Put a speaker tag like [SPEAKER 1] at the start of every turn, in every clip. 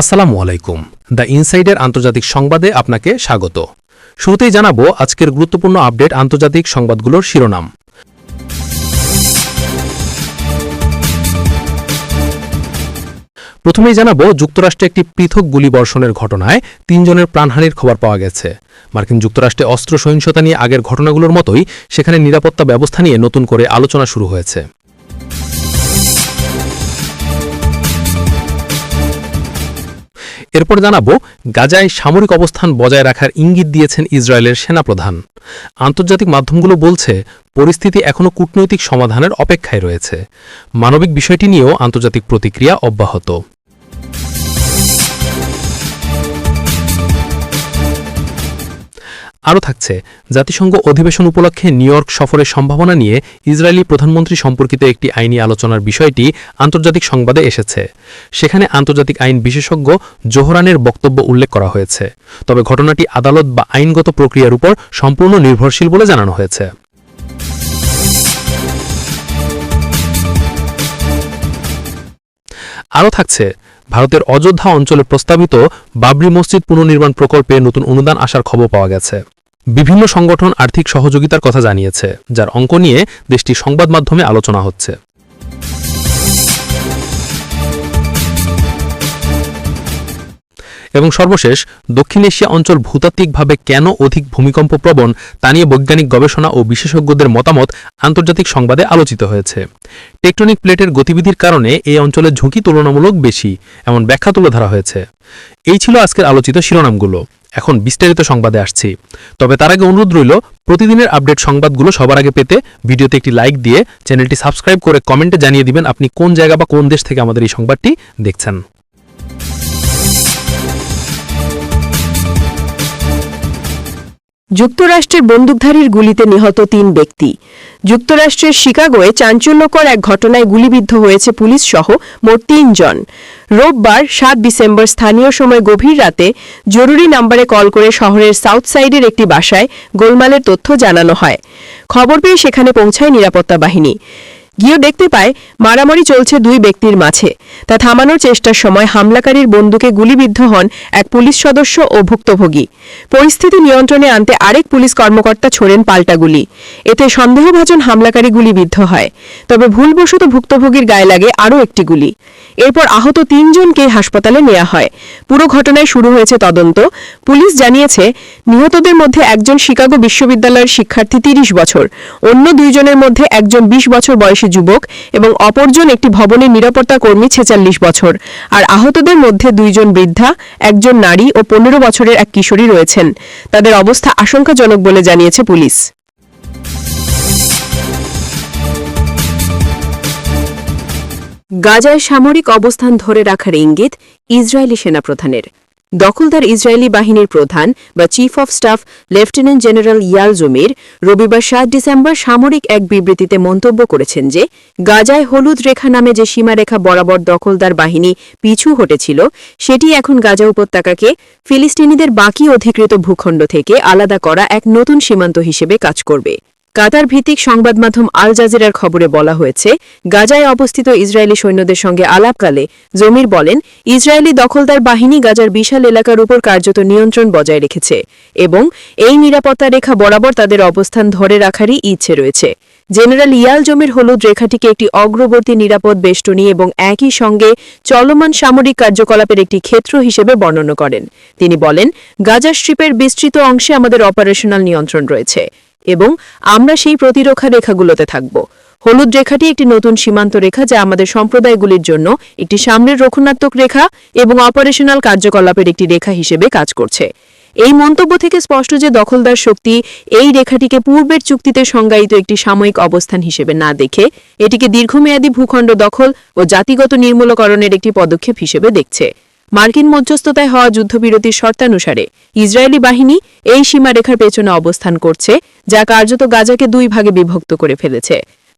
[SPEAKER 1] আসসালামু আলাইকুম দ্য ইনসাইডের আন্তর্জাতিক সংবাদে আপনাকে স্বাগত শুরুতেই জানাবো আজকের গুরুত্বপূর্ণ আপডেট আন্তর্জাতিক সংবাদগুলোর শিরোনাম প্রথমেই জানাবো যুক্তরাষ্ট্রে একটি পৃথক গুলিবর্ষণের ঘটনায় তিনজনের প্রাণহানির খবর পাওয়া গেছে মার্কিন যুক্তরাষ্ট্রে অস্ত্র সহিংসতা নিয়ে আগের ঘটনাগুলোর মতোই সেখানে নিরাপত্তা ব্যবস্থা নিয়ে নতুন করে আলোচনা শুরু হয়েছে এরপর জানাব গাজায় সামরিক অবস্থান বজায় রাখার ইঙ্গিত দিয়েছেন ইসরায়েলের সেনাপ্রধান আন্তর্জাতিক মাধ্যমগুলো বলছে পরিস্থিতি এখনও কূটনৈতিক সমাধানের অপেক্ষায় রয়েছে মানবিক বিষয়টি নিয়েও আন্তর্জাতিক প্রতিক্রিয়া অব্যাহত আরও থাকছে জাতিসংঘ অধিবেশন উপলক্ষে নিউ ইয়র্ক সফরের সম্ভাবনা নিয়ে ইসরায়েলি প্রধানমন্ত্রী সম্পর্কিত একটি আইনি আলোচনার বিষয়টি আন্তর্জাতিক সংবাদে এসেছে সেখানে আন্তর্জাতিক আইন বিশেষজ্ঞ জোহরানের বক্তব্য উল্লেখ করা হয়েছে তবে ঘটনাটি আদালত বা আইনগত প্রক্রিয়ার উপর সম্পূর্ণ নির্ভরশীল বলে জানানো হয়েছে আরও থাকছে ভারতের অযোধ্যা অঞ্চলে প্রস্তাবিত বাবরি মসজিদ পুনর্নির্মাণ প্রকল্পে নতুন অনুদান আসার খবর পাওয়া গেছে বিভিন্ন সংগঠন আর্থিক সহযোগিতার কথা জানিয়েছে যার অঙ্ক নিয়ে দেশটির সংবাদ মাধ্যমে আলোচনা হচ্ছে এবং সর্বশেষ দক্ষিণ এশিয়া অঞ্চল ভূতাত্ত্বিকভাবে কেন অধিক ভূমিকম্প প্রবণ তা নিয়ে বৈজ্ঞানিক গবেষণা ও বিশেষজ্ঞদের মতামত আন্তর্জাতিক সংবাদে আলোচিত হয়েছে টেকটনিক প্লেটের গতিবিধির কারণে এই অঞ্চলের ঝুঁকি তুলনামূলক বেশি এমন ব্যাখ্যা তুলে ধরা হয়েছে এই ছিল আজকের আলোচিত শিরোনামগুলো এখন বিস্তারিত সংবাদে আসছি তবে তার আগে অনুরোধ রইল প্রতিদিনের আপডেট সংবাদগুলো সবার আগে পেতে ভিডিওতে একটি লাইক দিয়ে চ্যানেলটি সাবস্ক্রাইব করে কমেন্টে জানিয়ে দিবেন আপনি কোন জায়গা বা কোন দেশ থেকে আমাদের এই সংবাদটি দেখছেন
[SPEAKER 2] যুক্তরাষ্ট্রের বন্দুকধারীর গুলিতে নিহত তিন ব্যক্তি যুক্তরাষ্ট্রের শিকাগোয়ে চাঞ্চল্যকর এক ঘটনায় গুলিবিদ্ধ হয়েছে পুলিশ সহ মোট তিনজন রোববার সাত ডিসেম্বর স্থানীয় সময় গভীর রাতে জরুরি নাম্বারে কল করে শহরের সাউথ সাইডের একটি বাসায় গোলমালের তথ্য জানানো হয় খবর পেয়ে সেখানে পৌঁছায় নিরাপত্তা বাহিনী গিয়ে দেখতে পায় মারামারি চলছে দুই ব্যক্তির মাঝে তা থামানোর চেষ্টার সময় হামলাকারীর বন্দুকে গুলিবিদ্ধ হন এক পুলিশ সদস্য ও ভুক্তভোগী পরিস্থিতি নিয়ন্ত্রণে আনতে আরেক পুলিশ কর্মকর্তা ছোড়েন পাল্টা গুলি এতে সন্দেহভাজন হামলাকারী গুলিবিদ্ধ হয় তবে ভুলবশত ভুক্তভোগীর গায়ে লাগে আরও একটি গুলি এরপর আহত তিনজনকে হাসপাতালে নেওয়া হয় পুরো ঘটনায় শুরু হয়েছে তদন্ত পুলিশ জানিয়েছে নিহতদের মধ্যে একজন শিকাগো বিশ্ববিদ্যালয়ের শিক্ষার্থী তিরিশ বছর অন্য দুইজনের মধ্যে একজন বিশ বছর বয়সী বয়সী যুবক এবং অপরজন একটি ভবনের নিরাপত্তা কর্মী ছেচল্লিশ বছর আর আহতদের মধ্যে দুইজন বৃদ্ধা একজন নারী ও পনেরো বছরের এক কিশোরী রয়েছেন তাদের অবস্থা আশঙ্কাজনক বলে জানিয়েছে পুলিশ
[SPEAKER 3] গাজায় সামরিক অবস্থান ধরে রাখার ইঙ্গিত ইসরায়েলি সেনাপ্রধানের দখলদার ইসরায়েলি বাহিনীর প্রধান বা chief of staff lieutenant general Eyal Zamir রবিবার সাত ডিসেম্বর সামরিক এক বিবৃতিতে মন্তব্য করেছেন যে গাজায় হলুদ রেখা নামে যে সীমারেখা বরাবর দখলদার বাহিনী পিছু হটেছিল সেটি এখন গাজা উপত্যকাকে ফিলিস্তিনিদের বাকি অধিকৃত ভূখণ্ড থেকে আলাদা করা এক নতুন সীমান্ত হিসেবে কাজ করবে কাতার ভিত্তিক সংবাদ মাধ্যম আল জাজিরার খবরে বলা হয়েছে গাজায় অবস্থিত ইসরায়েলি সৈন্যদের সঙ্গে আলাপকালে জমির বলেন ইসরায়েলি দখলদার বাহিনী গাজার বিশাল এলাকার উপর কার্যত নিয়ন্ত্রণ বজায় রেখেছে এবং এই নিরাপত্তা রেখা বরাবর তাদের অবস্থান ধরে রাখারই ইচ্ছে রয়েছে জেনারেল ইয়াল জমির হলুদ রেখাটিকে একটি অগ্রবর্তী নিরাপদ বেষ্টনী এবং একই সঙ্গে চলমান সামরিক কার্যকলাপের একটি ক্ষেত্র হিসেবে বর্ণনা করেন তিনি বলেন গাজা স্ট্রিপের বিস্তৃত অংশে আমাদের অপারেশনাল নিয়ন্ত্রণ রয়েছে এবং আমরা সেই প্রতিরক্ষা রেখাগুলোতে থাকব হলুদ রেখাটি একটি নতুন সীমান্ত রেখা যা আমাদের সম্প্রদায়গুলির জন্য একটি সামনের রক্ষণাত্মক রেখা এবং অপারেশনাল কার্যকলাপের একটি রেখা হিসেবে কাজ করছে এই মন্তব্য থেকে স্পষ্ট যে দখলদার শক্তি এই রেখাটিকে পূর্বের চুক্তিতে সংজ্ঞায়িত একটি সাময়িক অবস্থান হিসেবে না দেখে এটিকে দীর্ঘমেয়াদী ভূখণ্ড দখল ও জাতিগত নির্মূলকরণের একটি পদক্ষেপ হিসেবে দেখছে মার্কিন মধ্যস্থতায় হওয়া যুদ্ধবিরতির শর্তানুসারে ইসরায়েলি বাহিনী এই সীমারেখার পেছনে অবস্থান করছে যা কার্যত গাজাকে দুই ভাগে বিভক্ত করে ফেলেছে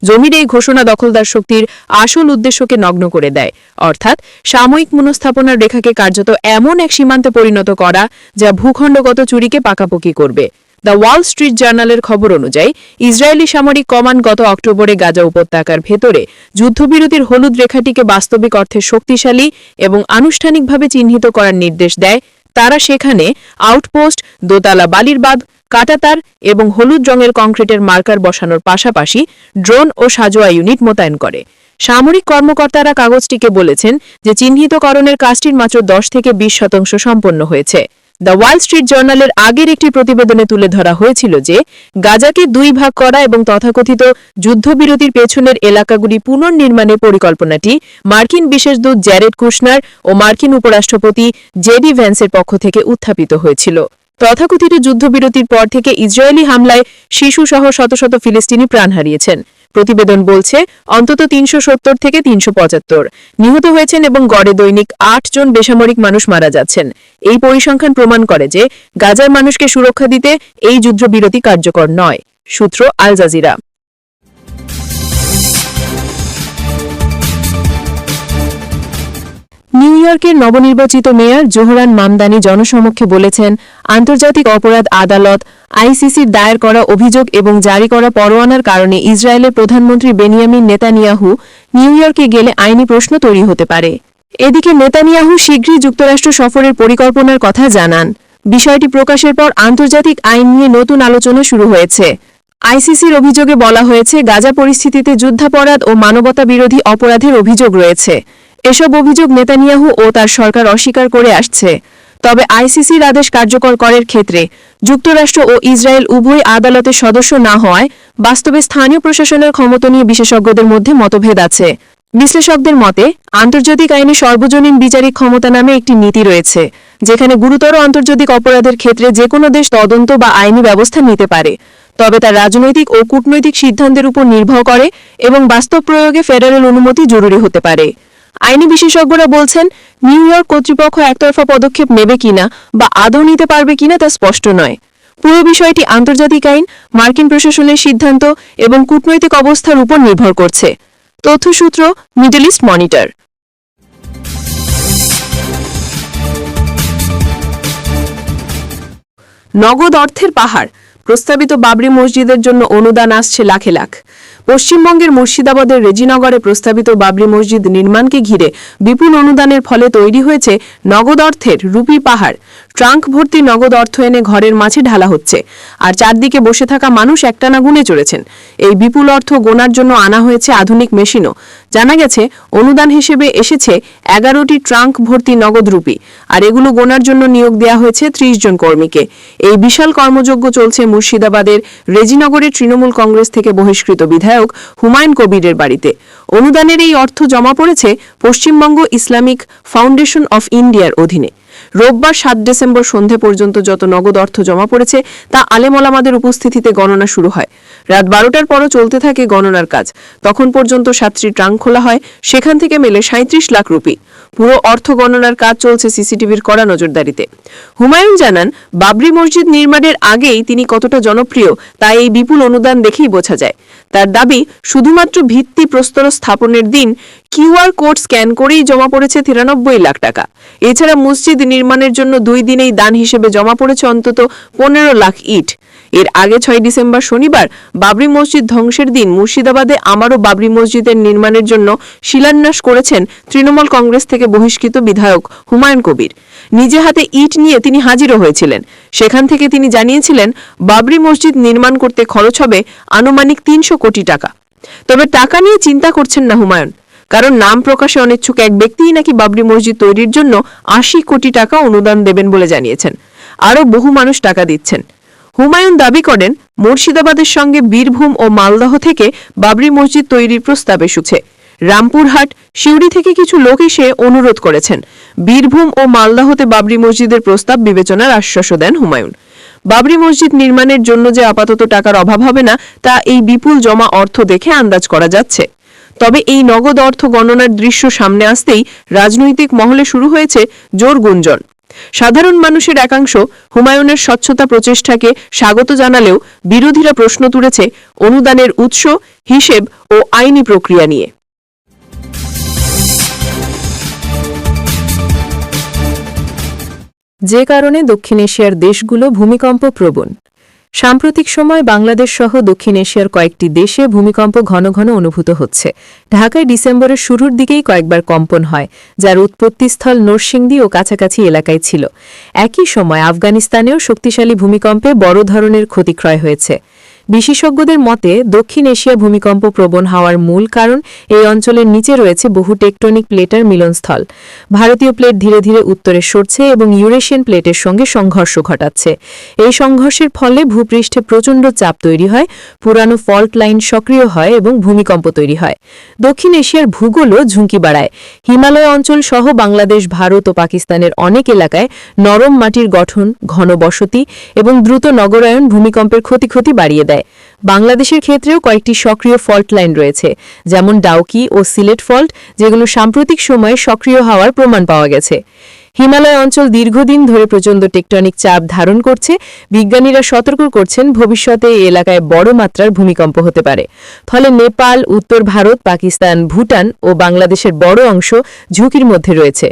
[SPEAKER 3] জমির এই ঘোষণা দখলদার শক্তির আসল উদ্দেশ্যকে নগ্ন করে দেয় অর্থাৎ সাময়িক মনস্থাপনার রেখাকে কার্যত এমন এক সীমান্তে পরিণত করা যা ভূখণ্ডগত চুরিকে পাকাপোকি করবে দ্য ওয়াল স্ট্রিট জার্নালের খবর অনুযায়ী ইসরায়েলি সামরিক কমান্ড গত অক্টোবরে গাজা উপত্যকার ভেতরে যুদ্ধবিরতির হলুদ রেখাটিকে বাস্তবিক অর্থে শক্তিশালী এবং আনুষ্ঠানিকভাবে চিহ্নিত করার নির্দেশ দেয় তারা সেখানে আউটপোস্ট দোতলা বালির বাদ কাটাতার এবং হলুদ রঙের কংক্রিটের মার্কার বসানোর পাশাপাশি ড্রোন ও সাজোয়া ইউনিট মোতায়েন করে সামরিক কর্মকর্তারা কাগজটিকে বলেছেন যে চিহ্নিতকরণের কাজটির মাত্র দশ থেকে বিশ শতাংশ সম্পন্ন হয়েছে দ্য ওয়াল স্ট্রিট জার্নালের আগের একটি প্রতিবেদনে তুলে ধরা হয়েছিল যে গাজাকে দুই ভাগ করা এবং তথাকথিত যুদ্ধবিরতির পেছনের এলাকাগুলি পুনর্নির্মাণের পরিকল্পনাটি মার্কিন বিশেষ দূত জ্যারেড কুশনার ও মার্কিন উপরাষ্ট্রপতি জেডি ভ্যান্সের পক্ষ থেকে উত্থাপিত হয়েছিল তথাকথিত যুদ্ধবিরতির পর থেকে ইসরায়েলি হামলায় শিশুসহ শত শত ফিলিস্তিনি প্রাণ হারিয়েছেন প্রতিবেদন বলছে অন্তত তিনশো থেকে তিনশো নিহত হয়েছেন এবং গড়ে দৈনিক আট জন বেসামরিক মানুষ মারা যাচ্ছেন এই পরিসংখ্যান প্রমাণ করে যে গাজার মানুষকে সুরক্ষা দিতে এই যুদ্ধবিরতি কার্যকর নয় সূত্র আল জাজিরা
[SPEAKER 4] নিউ ইয়র্কের নবনির্বাচিত মেয়র জোহরান মামদানি জনসমক্ষে বলেছেন আন্তর্জাতিক অপরাধ আদালত আইসিসির দায়ের করা অভিযোগ এবং জারি করা পরোয়ানার কারণে ইসরায়েলের প্রধানমন্ত্রী বেনিয়ামিন নেতানিয়াহু নিউ ইয়র্কে গেলে আইনি প্রশ্ন তৈরি হতে পারে এদিকে নেতানিয়াহু শীঘ্রই যুক্তরাষ্ট্র সফরের পরিকল্পনার কথা জানান বিষয়টি প্রকাশের পর আন্তর্জাতিক আইন নিয়ে নতুন আলোচনা শুরু হয়েছে আইসিসির অভিযোগে বলা হয়েছে গাজা পরিস্থিতিতে যুদ্ধাপরাধ ও মানবতা বিরোধী অপরাধের অভিযোগ রয়েছে এসব অভিযোগ নেতানিয়াহু ও তার সরকার অস্বীকার করে আসছে তবে আইসিসির আদেশ কার্যকর করার ক্ষেত্রে যুক্তরাষ্ট্র ও ইসরায়েল উভয় আদালতের সদস্য না হওয়ায় বাস্তবে স্থানীয় প্রশাসনের ক্ষমতা নিয়ে বিশেষজ্ঞদের মধ্যে মতভেদ আছে বিশ্লেষকদের মতে আন্তর্জাতিক আইনে সর্বজনীন বিচারিক ক্ষমতা নামে একটি নীতি রয়েছে যেখানে গুরুতর আন্তর্জাতিক অপরাধের ক্ষেত্রে যে কোনো দেশ তদন্ত বা আইনি ব্যবস্থা নিতে পারে তবে তার রাজনৈতিক ও কূটনৈতিক সিদ্ধান্তের উপর নির্ভর করে এবং বাস্তব প্রয়োগে ফেডারেল অনুমতি জরুরি হতে পারে আইনি বিশেষজ্ঞরা বলছেন নিউ ইয়র্ক কর্তৃপক্ষ একতরফা পদক্ষেপ নেবে কিনা বা আদৌ নিতে পারবে কিনা তা স্পষ্ট নয় পুরো বিষয়টি আন্তর্জাতিক আইন মার্কিন প্রশাসনের সিদ্ধান্ত এবং কূটনৈতিক অবস্থার উপর নির্ভর করছে তথ্যসূত্র মিডল ইস্ট মনিটর
[SPEAKER 5] নগদ অর্থের পাহাড় প্রস্তাবিত বাবরি মসজিদের জন্য অনুদান আসছে লাখে লাখ পশ্চিমবঙ্গের মুর্শিদাবাদের রেজিনগরে প্রস্তাবিত বাবরি মসজিদ নির্মাণকে ঘিরে বিপুল অনুদানের ফলে তৈরি হয়েছে নগদ অর্থের রুপি পাহাড় ট্রাঙ্ক ভর্তি নগদ অর্থ এনে ঘরের মাঝে ঢালা হচ্ছে আর চারদিকে বসে থাকা মানুষ একটানা গুনে চড়েছেন এই বিপুল অর্থ গোনার জন্য আনা হয়েছে আধুনিক মেশিনও জানা গেছে অনুদান হিসেবে এসেছে এগারোটি ট্রাঙ্ক ভর্তি নগদ রুপি আর এগুলো গোনার জন্য নিয়োগ দেওয়া হয়েছে ত্রিশ জন কর্মীকে এই বিশাল কর্মযজ্ঞ চলছে মুর্শিদাবাদের রেজিনগরের তৃণমূল কংগ্রেস থেকে বহিষ্কৃত বিধায়ক হুমায়ুন কবিরের বাড়িতে অনুদানের এই অর্থ জমা পড়েছে পশ্চিমবঙ্গ ইসলামিক ফাউন্ডেশন অফ ইন্ডিয়ার অধীনে রোববার সাত ডিসেম্বর সন্ধে পর্যন্ত যত নগদ অর্থ জমা পড়েছে তা আলেমলামাদের উপস্থিতিতে গণনা শুরু হয় রাত বারোটার পরও চলতে থাকে গণনার কাজ তখন পর্যন্ত সাতটি ট্রাং খোলা হয় সেখান থেকে মেলে সাঁত্রিশ লাখ রুপি পুরো অর্থ গণনার কাজ চলছে সিসিটিভির কড়া নজরদারিতে হুমায়ুন জানান বাবরি মসজিদ নির্মাণের আগেই তিনি কতটা জনপ্রিয় তা এই বিপুল অনুদান দেখেই বোঝা যায় তার দাবি শুধুমাত্র ভিত্তি প্রস্তর স্থাপনের দিন কিউআর কোড স্ক্যান করেই জমা পড়েছে তিরানব্বই লাখ টাকা এছাড়া মসজিদ নির্মাণের জন্য দুই দিনেই দান হিসেবে জমা পড়েছে অন্তত পনেরো লাখ ইট এর আগে ছয় ডিসেম্বর শনিবার বাবরি মসজিদ ধ্বংসের দিন মুর্শিদাবাদে আমারও বাবরি মসজিদের নির্মাণের জন্য শিলান্যাস করেছেন তৃণমূল কংগ্রেস থেকে বহিষ্কৃত বিধায়ক হুমায়ুন কবির নিজে হাতে ইট নিয়ে তিনি হাজিরও হয়েছিলেন সেখান থেকে তিনি জানিয়েছিলেন বাবরি মসজিদ নির্মাণ করতে খরচ হবে আনুমানিক তিনশো কোটি টাকা তবে টাকা নিয়ে চিন্তা করছেন না হুমায়ুন কারণ নাম প্রকাশে অনিচ্ছুক এক ব্যক্তিই নাকি বাবরি মসজিদ তৈরির জন্য আশি কোটি টাকা অনুদান দেবেন বলে জানিয়েছেন আরও বহু মানুষ টাকা দিচ্ছেন হুমায়ুন দাবি করেন মুর্শিদাবাদের সঙ্গে বীরভূম ও মালদহ থেকে বাবরি মসজিদ তৈরির প্রস্তাব এসেছে রামপুরহাট সিউড়ি থেকে কিছু লোক এসে অনুরোধ করেছেন বীরভূম ও মালদাহতে বাবরি মসজিদের প্রস্তাব বিবেচনার আশ্বাস দেন হুমায়ুন বাবরি মসজিদ নির্মাণের জন্য যে আপাতত টাকার অভাব হবে না তা এই বিপুল জমা অর্থ দেখে আন্দাজ করা যাচ্ছে তবে এই নগদ অর্থ গণনার দৃশ্য সামনে আসতেই রাজনৈতিক মহলে শুরু হয়েছে জোর গুঞ্জন সাধারণ মানুষের একাংশ হুমায়ুনের স্বচ্ছতা প্রচেষ্টাকে স্বাগত জানালেও বিরোধীরা প্রশ্ন তুলেছে অনুদানের উৎস হিসেব ও আইনি প্রক্রিয়া নিয়ে
[SPEAKER 6] যে কারণে দক্ষিণ এশিয়ার দেশগুলো ভূমিকম্প প্রবণ সাম্প্রতিক সময় বাংলাদেশ সহ দক্ষিণ এশিয়ার কয়েকটি দেশে ভূমিকম্প ঘন ঘন অনুভূত হচ্ছে ঢাকায় ডিসেম্বরের শুরুর দিকেই কয়েকবার কম্পন হয় যার উৎপত্তিস্থল নরসিংদী ও কাছাকাছি এলাকায় ছিল একই সময় আফগানিস্তানেও শক্তিশালী ভূমিকম্পে বড় ধরনের ক্ষতিক্রয় হয়েছে বিশেষজ্ঞদের মতে দক্ষিণ এশিয়া ভূমিকম্প প্রবণ হওয়ার মূল কারণ এই অঞ্চলের নিচে রয়েছে বহু টেকটনিক প্লেটের মিলনস্থল ভারতীয় প্লেট ধীরে ধীরে উত্তরে সরছে এবং ইউরেশিয়ান প্লেটের সঙ্গে সংঘর্ষ ঘটাচ্ছে এই সংঘর্ষের ফলে ভূপৃষ্ঠে প্রচণ্ড চাপ তৈরি হয় পুরানো ফল্ট লাইন সক্রিয় হয় এবং ভূমিকম্প তৈরি হয় দক্ষিণ এশিয়ার ভূগোলও ঝুঁকি বাড়ায় হিমালয় অঞ্চল সহ বাংলাদেশ ভারত ও পাকিস্তানের অনেক এলাকায় নরম মাটির গঠন ঘন বসতি এবং দ্রুত নগরায়ন ভূমিকম্পের ক্ষতি ক্ষতি বাড়িয়ে দেয় দেয় বাংলাদেশের ক্ষেত্রেও কয়েকটি সক্রিয় ফল্ট লাইন রয়েছে যেমন ডাউকি ও সিলেট ফল্ট যেগুলো সাম্প্রতিক সময়ে সক্রিয় হওয়ার প্রমাণ পাওয়া গেছে হিমালয় অঞ্চল দীর্ঘদিন ধরে প্রচণ্ড টেকটনিক চাপ ধারণ করছে বিজ্ঞানীরা সতর্ক করছেন ভবিষ্যতে এই এলাকায় বড় মাত্রার ভূমিকম্প হতে পারে ফলে নেপাল উত্তর ভারত পাকিস্তান ভুটান ও বাংলাদেশের বড় অংশ ঝুঁকির মধ্যে রয়েছে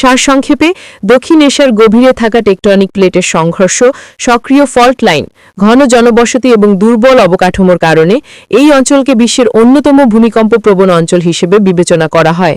[SPEAKER 6] সারসংক্ষেপে দক্ষিণ এশিয়ার গভীরে থাকা টেকটনিক প্লেটের সংঘর্ষ সক্রিয় ফল্ট লাইন ঘন জনবসতি এবং দুর্বল অবকাঠামোর কারণে এই অঞ্চলকে বিশ্বের অন্যতম ভূমিকম্প প্রবণ অঞ্চল হিসেবে বিবেচনা করা হয়